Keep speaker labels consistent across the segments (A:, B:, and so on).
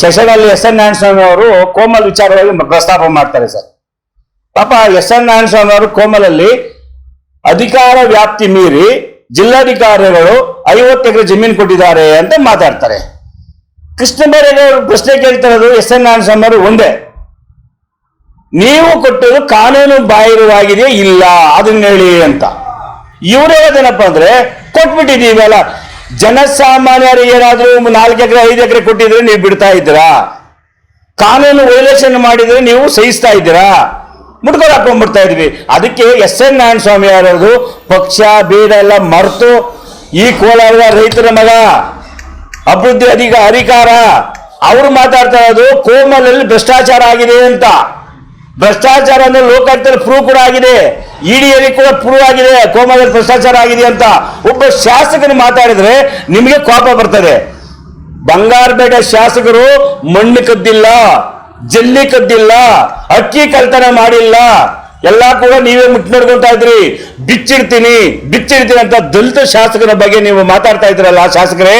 A: ಸೆಷನಲ್ಲಿ S N Narayanaswamy ಅವರು ಕೋಮಲ್ ವಿಚಾರವಾಗಿ ಪ್ರಸ್ತಾಪ ಮಾಡ್ತಾರೆ ಸರ್. ಪಾಪ ಎಸ್ ಎನ್ ನಾರಾಯಣಸ್ವಾಮಿ ಅವರು ಕೋಮಲಲ್ಲಿ ಅಧಿಕಾರ ವ್ಯಾಪ್ತಿ ಮೀರಿ ಜಿಲ್ಲಾಧಿಕಾರಿಗಳು ಐವತ್ತು ಎಕರೆ ಜಮೀನು ಕೊಟ್ಟಿದ್ದಾರೆ ಅಂತ ಮಾತಾಡ್ತಾರೆ. ಕೃಷ್ಣ ಬೈರೇಗೌಡರು ಪ್ರಶ್ನೆ ಕೇಳ್ತಿರೋದು ಎಸ್ ಎನ್ ನಾರಾಯಣಸ್ವಾಮಿ ಅವರು ಒಂದೇ. ನೀವು ಕೊಟ್ಟರು ಕಾನೂನು ಬಾಹಿರವಾಗಿದೆ ಇಲ್ಲ? ಅದನ್ನ ಹೇಳಿ ಅಂತ. ಇವರೇ ಹೇಳೋದೇನಪ್ಪ ಅಂದ್ರೆ ಕೊಟ್ಬಿಟ್ಟಿದೀವಲ್ಲ ಜನಸಾಮಾನ್ಯರಿಗೆ ಏನಾದರೂ ನಾಲ್ಕು ಎಕರೆ, ಐದು ಎಕರೆ ಕೊಟ್ಟಿದ್ರೆ ನೀವು ಬಿಡ್ತಾ ಇದ್ದೀರಾ? ಕಾನೂನು ವೈಲೇಷನ್ ಮಾಡಿದ್ರೆ ನೀವು ಸಹಿಸ್ತಾ ಇದ್ದೀರಾ? ಮುಟ್ಕೊಂಡು ಹಾಕೊಂಡ್ಬಿಡ್ತಾ ಇದ್ವಿ. ಅದಕ್ಕೆ ಎಸ್ ಎನ್ ನಾರಾಯಣ ಸ್ವಾಮಿ ಅವರದು ಪಕ್ಷ, ಬೇಡ, ಎಲ್ಲ ಮರೆತು ಈ ಕೋಲಾರದ ರೈತರ ಮಗ, ಅಭಿವೃದ್ಧಿ ಅಧಿಕ ಅಧಿಕಾರ, ಅವರು ಮಾತಾಡ್ತಾ ಇರೋದು ಕೋಮಲಲ್ಲಿ ಭ್ರಷ್ಟಾಚಾರ ಆಗಿದೆ ಅಂತ. ಭ್ರಷ್ಟಾಚಾರ ಅಂದ್ರೆ ಲೋಕಾಯುಕ್ತದಲ್ಲಿ ಪ್ರೂವ್ ಕೂಡ ಆಗಿದೆ. ಇಡಿಯಲ್ಲಿ ಕೂಡ ಪ್ರೂವ್ ಆಗಿದೆ ಕೋಮಾದಲ್ಲಿ ಭ್ರಷ್ಟಾಚಾರ ಆಗಿದೆ ಅಂತ ಒಬ್ಬ ಶಾಸಕರು ಮಾತಾಡಿದ್ರೆ ನಿಮಗೆ ಕೋಪ ಬರ್ತದೆ. ಬಂಗಾರಪೇಟೆ ಶಾಸಕರು ಮಣ್ಣು ಕದ್ದಿಲ್ಲ, ಜಲ್ಲಿ ಕದ್ದಿಲ್ಲ, ಅಕ್ಕಿ ಕಲ್ತನ ಮಾಡಿಲ್ಲ. ಎಲ್ಲ ಕೂಡ ನೀವೇ ಮುಟ್ಟು ನೋಡ್ಕೊಂತಾ ಇದ್ರಿ. ಬಿಚ್ಚಿಡ್ತೀನಿ ಬಿಚ್ಚಿಡ್ತೀನಿ ಅಂತ ದಲಿತ ಶಾಸಕರ ಬಗ್ಗೆ ನೀವು ಮಾತಾಡ್ತಾ ಇದ್ರಲ್ಲ ಶಾಸಕರೇ,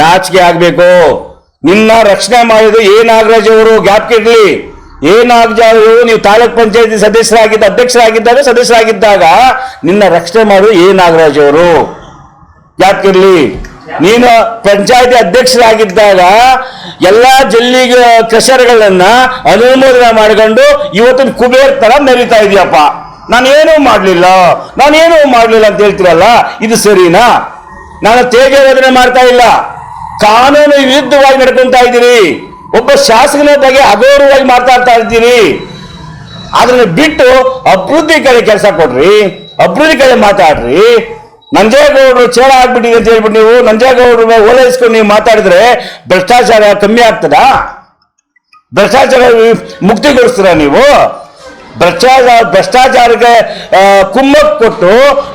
A: ನಾಚಿಕೆ ಆಗ್ಬೇಕು. ನಿನ್ನ ರಕ್ಷಣೆ ಮಾಡಿದ್ರು ಏ ನಾಗರಾಜ್ ಅವರು? ಗ್ಯಾಪ್ ಇರ್ಲಿ. ಅವರು ನೀವು ತಾಲೂಕ್ ಪಂಚಾಯತಿ ಸದಸ್ಯರಾಗಿದ್ದ, ಅಧ್ಯಕ್ಷರಾಗಿದ್ದಾಗ ಸದಸ್ಯರಾಗಿದ್ದಾಗ ನಿನ್ನ ರಕ್ಷಣೆ ಮಾಡು ಎ ನಾಗರಾಜ್ ಅವರು. ಯಾಕಿರ್ಲಿ? ನೀನು ಪಂಚಾಯತಿ ಅಧ್ಯಕ್ಷರಾಗಿದ್ದಾಗ ಎಲ್ಲಾ ಜಲ್ಲಿಗೆ ಕ್ರಷರ್ಗಳನ್ನ ಅನುಮೋದನೆ ಮಾಡ್ಕೊಂಡು ಇವತ್ತಿನ ಕುಬೇರ್ ತರ ಮೆರಿತಾ ಇದೆಯಪ್ಪ. ನಾನೇನೂ ಮಾಡ್ಲಿಲ್ಲ. ನಾನೇನೂ ಮಾಡ್ಲಿಲ್ಲ ಅಂತ ಹೇಳ್ತೀರಲ್ಲ, ಇದು ಸರಿನಾ? ನಾನು ತೇಜೋವಧನೆ ಮಾಡ್ತಾ ಇಲ್ಲ. ಕಾನೂನು ವಿರುದ್ಧವಾಗಿ ನಡ್ಕೊಂತ ಇದ್ದೀರಿ. ಒಬ್ಬ ಶಾಸಕನ ಬಗ್ಗೆ ಅಗೌರವವಾಗಿ ಮಾತಾಡ್ತಾ ಇದ್ದೀರಿ ಅದನ್ನ ಬಿಟ್ಟು ಅಭಿವೃದ್ಧಿ ಕಡೆ ಕೆಲಸ ಕೊಡ್ರಿ, ಅಭಿವೃದ್ಧಿ ಕಡೆ ಮಾತಾಡ್ರಿ. ನಂಜೇಗೌಡರು ಚೇಳ ಆಗ್ಬಿಟ್ಟಿದೆ ಅಂತ ಹೇಳ್ಬಿಟ್ಟು ನೀವು ನಂಜೇಗೌಡರು ಓಲೈಸ್ಕೊಂಡು ನೀವು ಮಾತಾಡಿದ್ರೆ ಭ್ರಷ್ಟಾಚಾರ ಕಮ್ಮಿ ಆಗ್ತದಾ? ಭ್ರಷ್ಟಾಚಾರ ಮುಕ್ತಿಗೊಳಿಸ್ತೀರಾ ನೀವು? ಭ್ರಷ್ಟಾಚಾರ, ಭ್ರಷ್ಟಾಚಾರಕ್ಕೆ ಕುಮ್ಮಕ್ ಕೊಟ್ಟು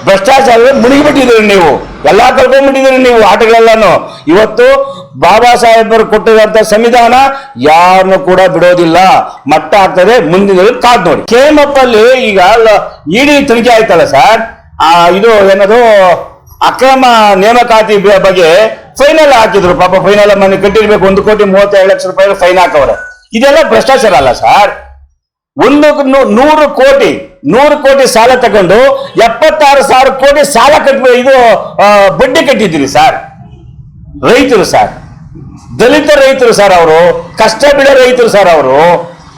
A: ಭ್ರಷ್ಟಾಚಾರ ಮುಳುಗಿಬಿಟ್ಟಿದ್ದೀರಿ ನೀವು. ಎಲ್ಲಾ ಕಳ್ಕೊಂಡ್ಬಿಟ್ಟಿದ್ದೀರಿ ನೀವು ಆಟಗಳೆಲ್ಲಾನು. ಇವತ್ತು ಬಾಬಾ ಸಾಹೇಬರು ಕೊಟ್ಟಿರುವಂತ ಸಂವಿಧಾನ ಯಾರನ್ನು ಕೂಡ ಬಿಡೋದಿಲ್ಲ. ಮಟ್ಟ ಆಗ್ತದೆ ಮುಂದಿನ ಕಾದ್ ನೋಡಿ. ಕೇಮಪ್ ಅಲ್ಲಿ ಈಗ ಇಡಿ ತನಿಖೆ ಆಯ್ತಲ್ಲ ಸರ್ ಆ, ಇದು ಏನದು, ಅಕ್ರಮ ನೇಮಕಾತಿ ಬಗ್ಗೆ ಫೈನಲ್ ಹಾಕಿದ್ರು. ಪಾಪ ಫೈನಲ್ ಮನೆ ಕಟ್ಟಿರ್ಬೇಕು. ಒಂದು ಕೋಟಿ ಮೂವತ್ತೇಳು ಲಕ್ಷ ರೂಪಾಯಿ ಫೈನ್ ಹಾಕವ್ರೆ. ಇದೆಲ್ಲ ಭ್ರಷ್ಟಾಚಾರ ಅಲ್ಲ ಸರ್ ಒಂದು ನೂರು ಕೋಟಿ ನೂರು ಕೋಟಿ ಸಾಲ ತಗೊಂಡು ಎಪ್ಪತ್ತಾರು ಸಾವಿರ ಕೋಟಿ ಸಾಲ ಕಟ್ಟ ಇದು ಬಡ್ಡಿ ಕಟ್ಟಿದ್ದೀರಿ ಸರ್. ರೈತರು ಸರ್. ದಲಿತ ರೈತರು ಸರ್ ಅವರು, ಕಷ್ಟ ಬೀಳೋ ರೈತರು ಸರ್ ಅವರು.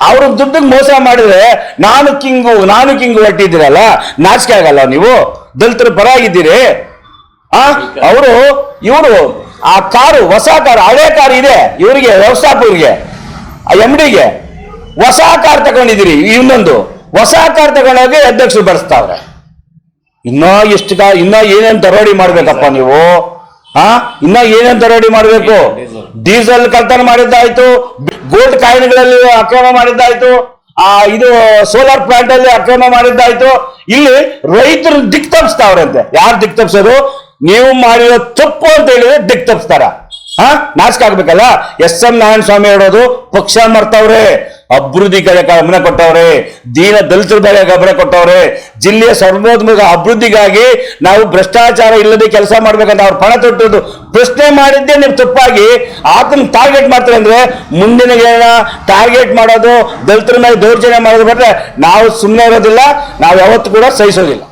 A: ಅವ್ರ ದುಡ್ಡಿಗೆ ಮೋಸ ಮಾಡಿದ್ರೆ ನಾನು ಕಿಂಗು ನಾನು ಕಿಂಗು ಕಟ್ಟಿದ್ದೀರಲ್ಲ ನಾಚಿಕೆ ಆಗಲ್ಲ ನೀವು. ದಲಿತರ ಪರಾಗಿದ್ದೀರಿ ಆ, ಅವರು, ಇವರು, ಆ ಕಾರು, ಹೊಸ ಕಾರು, ಹಳೆ ಕಾರು ಇದೆ. ಇವರಿಗೆ, ವ್ಯವಸ್ಥಾಪಕರಿಗೆ ಎಂ ಡಿಗೆ ಹೊಸ ಕಾರ್ ತಗೊಂಡಿದ್ದೀರಿ ಇನ್ನೊಂದು. ಹೊಸ ಕಾರ್ ತಗೊಂಡೋಗಿ ಅಧ್ಯಕ್ಷರು ಬರೆಸ್ತಾವ್ರೆ. ಇನ್ನೂ ಎಷ್ಟು ಕಾ ಇನ್ನೂ ಏನೇನ್ ದರೋಡಿ ಮಾಡ್ಬೇಕಪ್ಪ ನೀವು? ಹಾ ಇನ್ನ ಏನೇನ್ ದರೋಡಿ ಮಾಡಬೇಕು? ಡೀಸೆಲ್ ಕಳ್ತನ ಮಾಡಿದ್ದಾಯ್ತು, ಗೋಲ್ಡ್ ಕಾಯಿನ್ಗಳಲ್ಲಿ ಅಕ್ರಮ ಮಾಡಿದ್ದಾಯ್ತು, ಆ, ಇದು ಸೋಲಾರ್ ಪ್ಲಾಂಟ್ ಅಲ್ಲಿ ಅಕ್ರಮ ಮಾಡಿದ್ದಾಯ್ತು. ಇಲ್ಲಿ ರೈತರು ದಿಕ್ ತಪ್ಪಿಸ್ತಾವ್ರಂತೆ ಯಾರು ದಿಕ್ ತಪ್ಪಿಸೋದು ನೀವು ಮಾಡಿರೋ ತಪ್ಪು ಅಂತ ಹೇಳಿದ್ರೆ ದಿಕ್ ತಪ್ಪಿಸ್ತಾರ ಹಾ ನಾಚಿಕೆ ಆಗ್ಬೇಕಲ್ಲ? ಎಸ್ ಎಂ ನಾರಾಯಣ ಸ್ವಾಮಿ ಹೇಳೋದು ಪಕ್ಷ ಮರ್ತವ್ರೆ, ಅಭಿವೃದ್ಧಿ ಕಡೆ ಗಮನ ಕೊಟ್ಟವ್ರೆ, ದೀನ ದಲಿತರ ಬಗ್ಗೆ ಗಮನ ಕೊಟ್ಟವ್ರೆ, ಜಿಲ್ಲೆಯ ಸರ್ವೋತ್ಮಕ ಅಭಿವೃದ್ಧಿಗಾಗಿ ನಾವು ಭ್ರಷ್ಟಾಚಾರ ಇಲ್ಲದೆ ಕೆಲಸ ಮಾಡ್ಬೇಕಂತ ಅವ್ರು ಪಣ ತೊಟ್ಟದ್ದು. ಪ್ರಶ್ನೆ ಮಾಡಿದ್ದೇ ನೀವು ತಪ್ಪಾಗಿ. ಆತನ ಟಾರ್ಗೆಟ್ ಮಾಡ್ತಾರೆ ಅಂದ್ರೆ ಮುಂದಿನ ಏನ ಟಾರ್ಗೆಟ್ ಮಾಡೋದು ದಲಿತರ ಮೇಲೆ ದೌರ್ಜನ್ಯ ಮಾಡೋದು ಬಿಟ್ರೆ ನಾವು ಸುಮ್ಮನೆ ಇರೋದಿಲ್ಲ, ನಾವು ಯಾವತ್ತೂ ಕೂಡ ಸಹಿಸೋದಿಲ್ಲ.